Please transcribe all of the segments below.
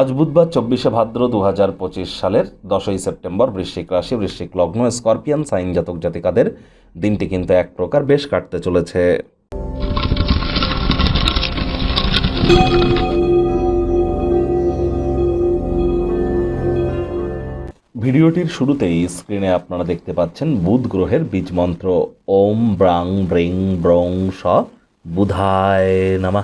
আজ বুধবার চব্বিশে ভাদ্র দু হাজার পঁচিশ সালের দশই সেপ্টেম্বর বৃশ্চিক রাশি, বৃশ্চিক লগ্ন, স্করপিয়ান, সাইন জাতক জাতিকাদের দিনটি কিন্তু এক প্রকার বেশ কাটতে চলেছে। ভিডিওটির শুরুতেই স্ক্রিনে আপনারা দেখতে পাচ্ছেন বুধ গ্রহের বীজ মন্ত্র। ওম ব্রাং ব্রিং ব্রং স বুধায় নামা।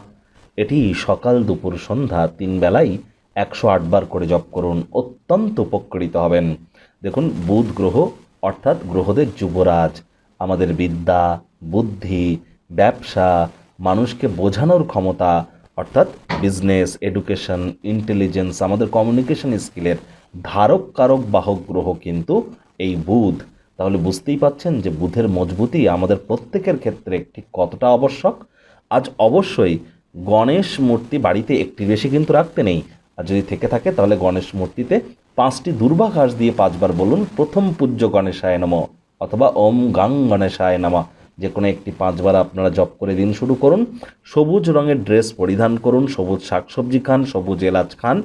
এটি সকাল দুপুর সন্ধ্যা তিন বেলাই একশো আটবার করে জপ করুন, অত্যন্ত উপকৃত হবেন। দেখুন, বুধ গ্রহ, অর্থাৎ গ্রহদের যুবরাজ, আমাদের বিদ্যা, বুদ্ধি, ব্যবসা, মানুষকে বোঝানোর ক্ষমতা, অর্থাৎ বিজনেস, এডুকেশন, ইন্টেলিজেন্স, আমাদের কমিউনিকেশন স্কিলের ধারক কারক বাহক গ্রহ কিন্তু এই বুধ। তাহলে বুঝতেই পাচ্ছেন যে বুধের মজবুতি আমাদের প্রত্যেকের ক্ষেত্রে ঠিক কতটা আবশ্যক। আজ অবশ্যই গণেশ মূর্তি বাড়িতে একটি বেশি কিন্তু রাখতে নেই আর যদি থেকে থাকে, তাহলে গণেশ মূর্তিতে পাঁচটি দুর্বা ঘাস দিয়ে পাঁচবার বলুন, প্রথম পূজ্য গণেশায় নম অথবা ওম গাং গণেশায় নামা। যে কোনো একটি পাঁচবার আপনারা জপ করে দিন শুরু করুন। সবুজ রঙের ড্রেস পরিধান করুন, সবুজ শাকসবজি খান, সবুজ এলাচ খান।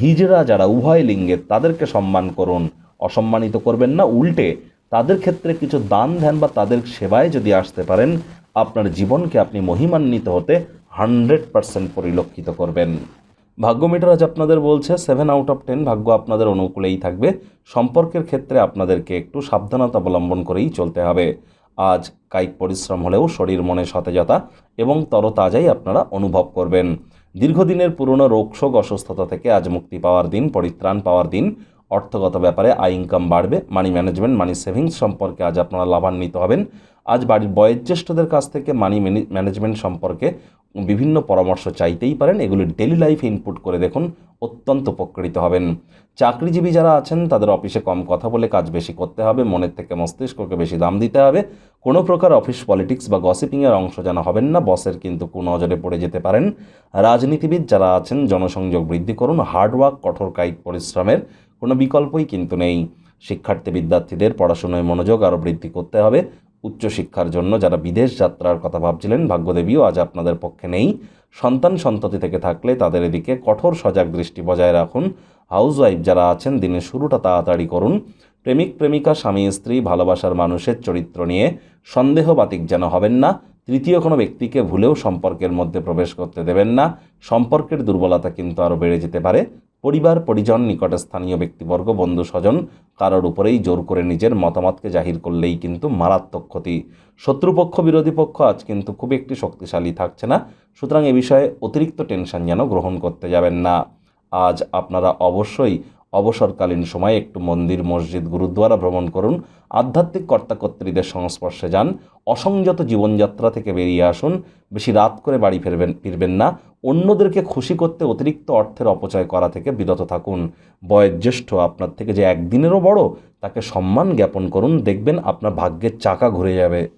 হিজড়া যারা উভয় লিঙ্গের তাদেরকে সম্মান করুন। অসম্মানিত করবেন না, উল্টে তাদের ক্ষেত্রে কিছু দান ধ্যান বা তাদের সেবায় যদি আসতে পারেন, আপনার জীবনকে আপনি মহিমান্বিত হতে হান্ড্রেড পারসেন্ট পরিলক্ষিত করবেন। ভাগ্য মিটার আজ আপনাদের বলছে সেভেন আউট অফ টেন ভাগ্য আপনাদের অনুকূলেই থাকবে। সম্পর্কের ক্ষেত্রে আপনাদেরকে একটু সাবধানতা অবলম্বন করেই চলতে হবে। আজ কায়িক পরিশ্রম হলেও শরীর, মনে সতেজতা এবং তরতাজাই আপনারা অনুভব করবেন। দীর্ঘদিনের পুরনো রোগশোক অসুস্থতা থেকে আজ মুক্তি পাওয়ার দিন, পরিত্রাণ পাওয়ার দিন অর্থগত ব্যাপারে আয় ইনকাম বাড়বে মানি ম্যানেজমেন্ট মানি সেভিংস সম্পর্কে আজ আপনারা লাভান্বিত হবেন। আজ বাড়ির বয়োজ্যেষ্ঠদের কাছ থেকে মানি ম্যানেজমেন্ট সম্পর্কে বিভিন্ন পরামর্শ চাইতেই পারেন, এগুলি ডেলি লাইফে ইনপুট করে দেখুন, অত্যন্ত উপকৃত হবেন। চাকরিজীবী যারা আছেন, তাদের অফিসে কম কথা বলে কাজ বেশি করতে হবে, মনের থেকে মস্তিষ্ককে বেশি দাম দিতে হবে। কোনো প্রকার অফিস পলিটিক্স বা গসিপিংয়ের অংশ যেন হবেন না বসের কিন্তু কুনজরে পড়ে যেতে পারেন। রাজনীতিবিদ যারা আছেন, জনসংযোগ বৃদ্ধি করুন হার্ডওয়ার্ক কঠোর কায়িক পরিশ্রমের কোনো বিকল্পই কিন্তু নেই। শিক্ষার্থী বিদ্যার্থীদের পড়াশোনায় মনোযোগ আরও বৃদ্ধি করতে হবে। উচ্চশিক্ষার জন্য যারা বিদেশ যাত্রার কথা ভাবছিলেন, ভাগ্যদেবীও আজ আপনাদের পক্ষে নেই। সন্তান সন্ততি থেকে থাকলে তাদের এদিকে কঠোর সজাগ দৃষ্টি বজায় রাখুন। হাউসওয়াইফ যারা আছেন, দিনের শুরুটা তাড়াতাড়ি করুন। প্রেমিক, প্রেমিকা, স্বামী, স্ত্রী, ভালোবাসার মানুষের চরিত্র নিয়ে সন্দেহবাতিক যেন হবেন না। তৃতীয় কোনো ব্যক্তিকে ভুলেও সম্পর্কের মধ্যে প্রবেশ করতে দেবেন না। সম্পর্কের দুর্বলতা কিন্তু আরও বেড়ে যেতে পারে। পরিবার, পরিজন নিকটে স্থানীয় ব্যক্তিবর্গ, বন্ধু, স্বজন, কারোর উপরেই জোর করে নিজের মতামতকে জাহির করলেই কিন্তু মারাত্মক ক্ষতি। শত্রুপক্ষ, বিরোধী পক্ষ আজ কিন্তু খুব একটি শক্তিশালী থাকছে না। সুতরাং এ বিষয়ে অতিরিক্ত টেনশন যেন গ্রহণ করতে যাবেন না। আজ আপনারা অবশ্যই অবসরকালীন সময়ে একটু মন্দির, মসজিদ, গুরুদ্বারা ভ্রমণ করুন। আধ্যাত্মিক কর্তাকর্ত্রীদের সংস্পর্শে যান। অসংযত জীবনযাত্রা থেকে বেরিয়ে আসুন। বেশি রাত করে বাড়ি ফিরবেন ফিরবেন না। অন্যদেরকে খুশি করতে অতিরিক্ত অর্থের অপচয় করা থেকে বিরত থাকুন। বয়োজ্যেষ্ঠ আপনার থেকে যে একদিনেরও বড়, তাকে সম্মান জ্ঞাপন করুন। দেখবেন আপনার ভাগ্যের চাকা ঘুরে যাবে।